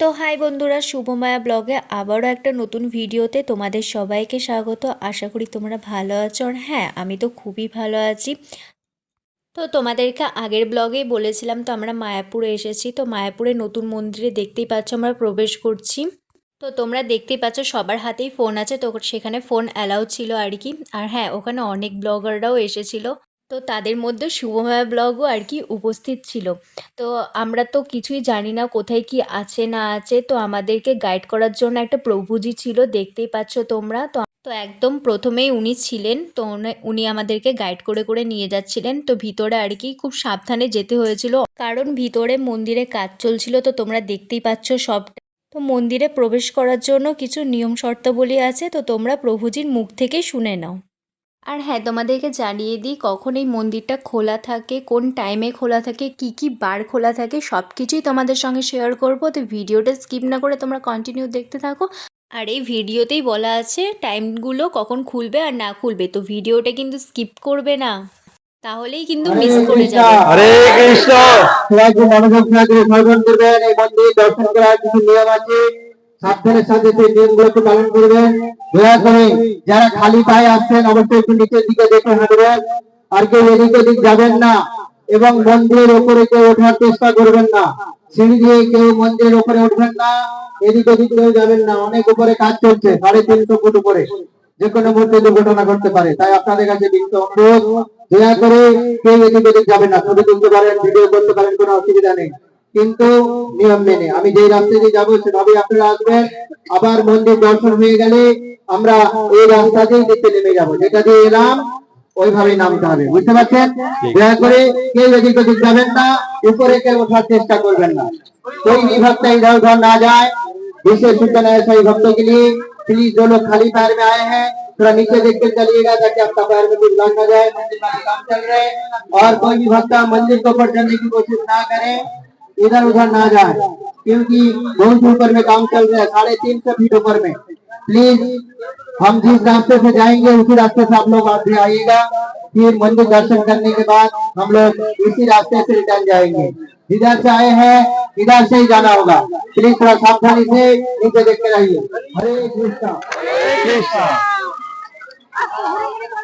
তো হাই বন্ধুরা, শুভমায়া ব্লগে আবারও একটা নতুন ভিডিওতে তোমাদের সবাইকে স্বাগত। আশা করি তোমরা ভালো আছো। আর হ্যাঁ আমি তো খুবই ভালো আছি। তো তোমাদেরকে আগের ব্লগেই বলেছিলাম, তো আমরা মায়াপুরে এসেছি। তো মায়াপুরে নতুন মন্দিরে দেখতেই পাচ্ছ আমরা প্রবেশ করছি। তো তোমরা দেখতেই পাচ্ছ সবার হাতেই ফোন আছে, তো সেখানে ফোন অ্যালাউ ছিল আর কি। আর হ্যাঁ ওখানে অনেক ব্লগাররাও এসেছিল। তো তাদের মধ্যে শুভময়া ব্লগও আর কি উপস্থিত ছিল। তো আমরা তো কিছুই জানি না কোথায় কি আছে, না আছে। তো আমাদেরকে গাইড করার জন্য একটা প্রভুজি ছিল, দেখতেই পাচ্ছ তোমরা। তো তো একদম প্রথমেই উনি ছিলেন, তো উনি- আমাদেরকে গাইড করে করে নিয়ে যাচ্ছিলেন। তো ভিতরে আর কি খুব সাবধানে যেতে হয়েছিল। কারণ ভিতরে মন্দিরে কাজ চলছিল, তো তোমরা দেখতেই পাচ্ছ সব। তো মন্দিরে প্রবেশ করার জন্য কিছু নিয়ম শর্তাবলী আছে, তো তোমরা প্রভুজির মুখ থেকে শুনে নাও। আর হ্যাঁ তোমাদেরকে জানিয়ে দিই কখন এই মন্দিরটা খোলা থাকে কোন টাইমে খোলা থাকে কি কি বার খোলা থাকে সব কিছুই তোমাদের সঙ্গে শেয়ার করব। তো ভিডিওটা স্কিপ না করে তোমরা কন্টিনিউ দেখতে থাকো। আর এই ভিডিওতেই বলা আছে টাইমগুলো কখন খুলবে আর না খুলবে তো ভিডিওটা কিন্তু স্কিপ করবে না। তাহলেই কিন্তু মিস করে যাবে। হরে কৃষ্ণ! মনোযোগ সহকারে শ্রবণ করবেন এই মন্দির দর্শন করার কিছু নিয়ম আছে? সাবধানের সাথে সেই নিয়মগুলোকে পালন করবেন। দয়া করে যারা খালি পায়ে আসছেন, অবশ্যই একটু নিচের দিকে দেখে হাঁটবেন। আর কেউ এদিক ওদিক যাবেন না এবং মন্দিরের উপরে কেউ ওঠার চেষ্টা করবেন না। সিঁড়ি দিয়ে কেউ মন্দিরের উপরে উঠবেন না, এদিক ওদিক কেউ যাবেন না। অনেক উপরে কাজ চলছে, সাড়ে তিনশো ফুট উপরে। যে কোনো মুহূর্তে দুর্ঘটনা ঘটতে পারে। তাই আপনাদের কাছে বিনীত অনুরোধ, দয়া করে কেউ এদিক ওদিক যাবেন না। ছবি তুলতে পারেন, ভিডিও করতে পারেন, কোনো অসুবিধা নেই। কিন্তু নিয়ম মেনে আমি যেই রাস্তা দিয়ে যাবো সেভাবেই আপনারা আসবেন আবার মন্দির দর্শন হয়ে গেলে আমরা এই রাস্তাতেই দেখতে নেমে যাবো যেটা দিয়ে এলাম ওইভাবেই নামতে হবে বুঝতে পারছেন দয়া করে কেউ এদিক ওদিক যাবেন না উপরে কেউ ওঠার চেষ্টা করবেন না कोई भी भक्त इधर उधर ना जाए विशेष सूचना है सही भक्तों के लिए प्लीज जो लोग खाली पैर में आए हैं थोड़ा नीचे देख के चलिएगा ताकि आपका पैर में कुछ लग ना जाए मंदिर का काम चल रहे हैं और कोई भी भक्त मंदिर के ऊपर चढ़ने की कोशिश ना करे इधर उधर ना जाए, क्योंकि बहुत ऊपर में काम चल रहा है, साढ़े तीन सौ फीट ऊपर में। प्लीज़ हम जिस रास्ते से जाएँगे, उसी रास्ते से आप लोग आगे आइएगा। फिर मंदिर दर्शन करने के बाद हम लोग इसी रास्ते से रिटर्न जाएँगे। इधर से आए हैं, इधर से ही जाना होगा। प्लीज़ थोड़ा सावधानी से नीचे देखते रहिए हरे कृष्णा। हरे कृष्णा।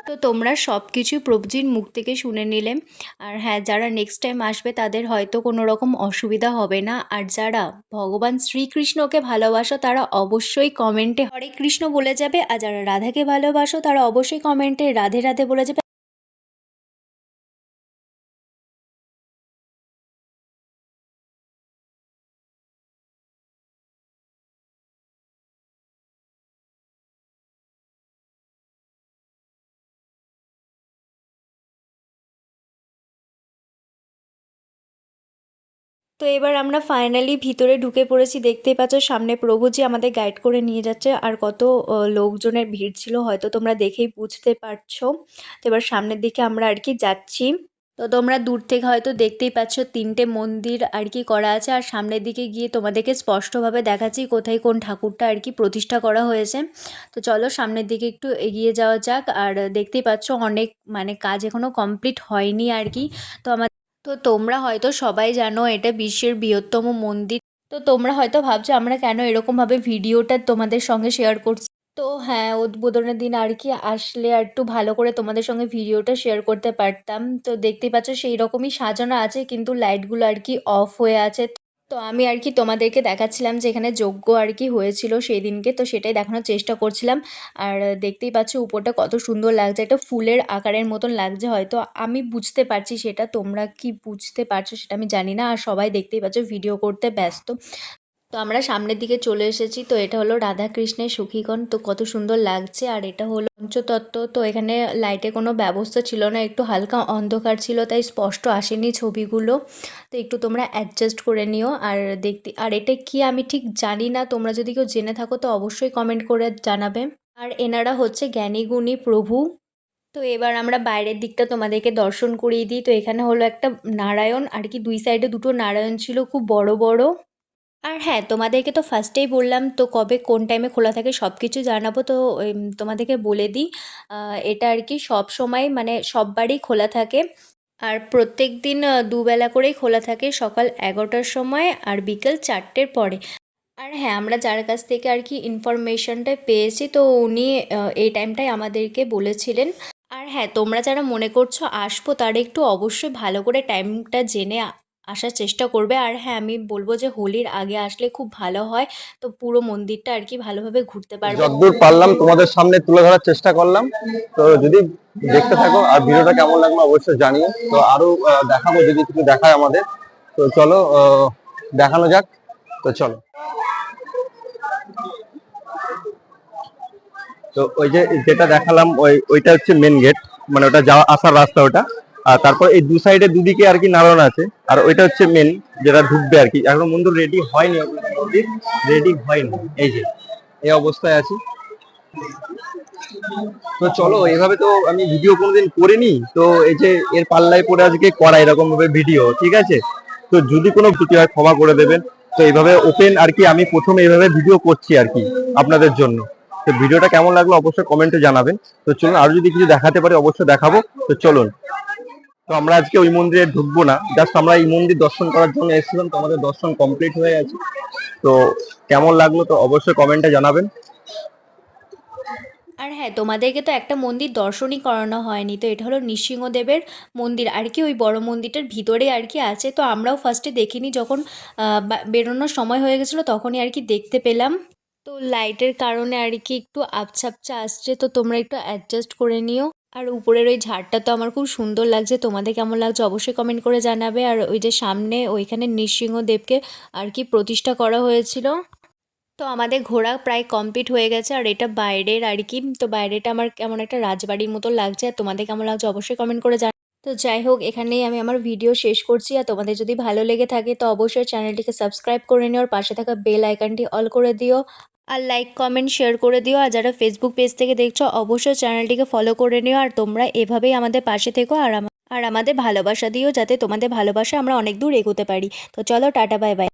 তো তোমরা সব কিছু প্রভুজির মুখ থেকে শুনে নিলে। আর হ্যাঁ যারা নেক্সট টাইম আসবে, তাদের হয়তো কোনো রকম অসুবিধা হবে না। আর যারা ভগবান শ্রীকৃষ্ণকে ভালোবাসো, তারা অবশ্যই কমেন্টে হরে কৃষ্ণ বলে যাবে। আর যারা রাধাকে ভালোবাসো, তারা অবশ্যই কমেন্টে রাধে রাধে বলে যাবে। তো এবার আমরা ফাইনালি ভিতরে ঢুকে পড়েছি। দেখতেই পাচ্ছ সামনে প্রভুজি আমাদের গাইড করে নিয়ে যাচ্ছে। আর কত লোকজনের ভিড় ছিল, হয়তো তোমরা দেখেই বুঝতে পারছ। তো এবার সামনের দিকে আমরা আর কি যাচ্ছি। তো তোমরা দূর থেকে হয়তো দেখতেই পাচ্ছ তিনটে মন্দির আর কি করা আছে। আর সামনের দিকে গিয়ে তোমাদেরকে স্পষ্টভাবে দেখাচ্ছি কোথায় কোন ঠাকুরটা আর কি প্রতিষ্ঠা করা হয়েছে। তো চলো সামনের দিকে একটু এগিয়ে যাওয়া যাক। আর দেখতেই পাচ্ছ অনেক মানে কাজ এখনও কমপ্লিট হয়নি আর কি। তো আমার তো তোমরা হয়তো সবাই জানো এটা বিশ্বের বৃহত্তম মন্দির। তো তোমরা হয়তো ভাবছ আমরা কেন এরকমভাবে ভিডিওটা তোমাদের সঙ্গে শেয়ার করছি? তো হ্যাঁ উদ্বোধনের দিন আর কি আসলে আর একটু ভালো করে তোমাদের সঙ্গে ভিডিওটা শেয়ার করতে পারতাম। তো দেখতে পাচ্ছ সেই রকমই সাজানো আছে, কিন্তু লাইটগুলো আর কি অফ হয়ে আছে। তো আমি আর কি তোমাদেরকে দেখাচ্ছিলাম যে এখানে যজ্ঞ আর কি হয়েছিল সেই দিনকে, তো সেটাই দেখানোর চেষ্টা করছিলাম। আর দেখতেই পাচ্ছ উপরটা কত সুন্দর লাগছে, একটা ফুলের আকারের মতন লাগছে হয়তো। আমি বুঝতে পারছি সেটা, তোমরা কি বুঝতে পারছ সেটা আমি জানি না। আর সবাই দেখতেই পাচ্ছ ভিডিও করতে ব্যস্ত। তো আমরা সামনের দিকে চলে এসেছি, তো এটা হলো রাধা কৃষ্ণের সখীগণ। তো কত সুন্দর লাগছে। আর এটা হলো পঞ্চতত্ত্ব তো এখানে লাইটে কোনো ব্যবস্থা ছিল না, একটু হালকা অন্ধকার ছিল, তাই স্পষ্ট আসেনি ছবিগুলো। তো একটু তোমরা অ্যাডজাস্ট করে নিও আর দেখতে, আর এটা কি আমি ঠিক জানি না, তোমরা যদি কেউ জেনে থাকো তো অবশ্যই কমেন্ট করে জানাবে। আর এনারা হচ্ছে জ্ঞানীগুণী প্রভু। তো এবার আমরা বাইরের দিকটা তোমাদেরকে দর্শন করিয়ে দিই। তো এখানে হলো একটা নারায়ণ, আর কি দুই সাইডে দুটো নারায়ণ ছিল, খুব বড় বড়। আর হ্যাঁ তোমাদেরকে তো ফার্স্টেই বললাম, তো কবে কোন টাইমে খোলা থাকে সব কিছু জানাব, তো তোমাদেরকে বলে দিই। এটা আর কি সব সময় মানে সববারই খোলা থাকে। আর প্রত্যেক দিন দুবেলা করেই খোলা থাকে সকাল এগারোটার সময় আর বিকেল চারটের পরে। আর হ্যাঁ আমরা যার কাছ থেকে আর কি ইনফরমেশনটা পেয়েছি, তো উনি এই টাইমটাই আমাদেরকে বলেছিলেন। আর হ্যাঁ তোমরা যারা মনে করছ আসব, তারা একটু অবশ্যই ভালো করে টাইমটা জেনে আসার চেষ্টা করবে। আর হ্যাঁ আমি বলব যে হোলির আগে আসলে খুব ভালো হয়। তো পুরো মন্দিরটা আর কি ভালোভাবে ঘুরতে পারবে। যতদূর পারলাম, তোমাদের সামনে তুলে ধরার চেষ্টা করলাম। তো যদি দেখতে থাকো আর ভিডিওটা কেমন লাগল অবশ্যই জানিও। তো আরও দেখাবো যদি কিছু দেখায় আমাদের। তো চলো দেখানো যাক। তো চলো। তো ওই যে যেটা দেখালাম, ওই, ওইটা হচ্ছে মেন গেট মানে ওটা যাওয়া, আসার রাস্তা ওটা। আর তারপর এই দু সাইডে দুদিকে আর কি নারায়ণ আছে। আর ওইটা হচ্ছে মেন যেটা ঢুকবে আর কি। এখন মন্দির রেডি হয়নি রেডি হয়নি। এই যে, এই অবস্থায় আছে। তো চলো, এইভাবে তো আমি ভিডিও কোনোদিন করিনি। তো এই যে এর পাল্লায় পরে আজকে করা এরকম ভাবে ভিডিও ঠিক আছে? তো যদি কোনো ত্রুটি হয়, ক্ষমা করে দেবেন। তো এইভাবে ওপেন আর কি আমি প্রথমে এইভাবে ভিডিও করছি আর কি আপনাদের জন্য। তো ভিডিওটা কেমন লাগল অবশ্যই কমেন্টে জানাবেন। তো চলুন, আরও যদি কিছু দেখাতে পারি, অবশ্যই দেখাবো। তো চলুন। তো আমরা আজকে ওই মন্দিরে ঢুকবো না। জাস্ট আমরা এই মন্দির দর্শন করার জন্য এসেছিলাম, তো আমাদের দর্শন কমপ্লিট হয়ে গেছে। তো কেমন লাগল তো অবশ্যই কমেন্টে জানাবেন। আর হ্যাঁ তোমাদেরকে তো একটা মন্দির দর্শনই করানো হয়নি, তো এটা হলো নৃসিংহদেবের মন্দির। আর কি ওই বড় মন্দিরটার ভিতরে আর কি আছে, তো আমরাও ফার্স্টে দেখিনি, যখন বেরোনোর সময় হয়ে গেছিল, তখনই আর কি দেখতে পেলাম। তো লাইটের কারণে আর কি একটু আবছা আসছে, তো তোমরা একটু অ্যাডজাস্ট করে নিও। আর উপরের ওই ঝাড়টা তো আমার খুব সুন্দর লাগছে। তোমাদের কেমন লাগছে অবশ্যই কমেন্ট করে জানাবে। আর ওই যে সামনে ওইখানে নৃসিংহদেবকে আর কি প্রতিষ্ঠা করা হয়েছিল। তো আমাদের ঘোরা প্রায় কমপ্লিট হয়ে গেছে আর এটা বাইরের আর কি। তো বাইরেটা আমার কেমন একটা রাজবাড়ির মতো লাগছে। আর তোমাদের কেমন লাগছে অবশ্যই কমেন্ট করে জান তো যাই হোক, এখানেই আমি আমার ভিডিও শেষ করছি। আর তোমাদের যদি ভালো লেগে থাকে তো অবশ্যই চ্যানেলটিকে সাবস্ক্রাইব করে নিও। আর পাশে থাকা বেল আইকনটি অল করে দিও। আর লাইক কমেন্ট শেয়ার করে দিও। আর যারা ফেসবুক পেজ থেকে দেখছ, অবশ্যই চ্যানেলটিকে ফলো করে নিও। আর তোমরা এভাবেই আমাদের পাশে থেকো। আর আর আমাদের ভালোবাসা দিও, যাতে তোমাদের ভালোবাসা আমরা অনেক দূর এগোতে পারি। তো চলো, টাটা বাই বাই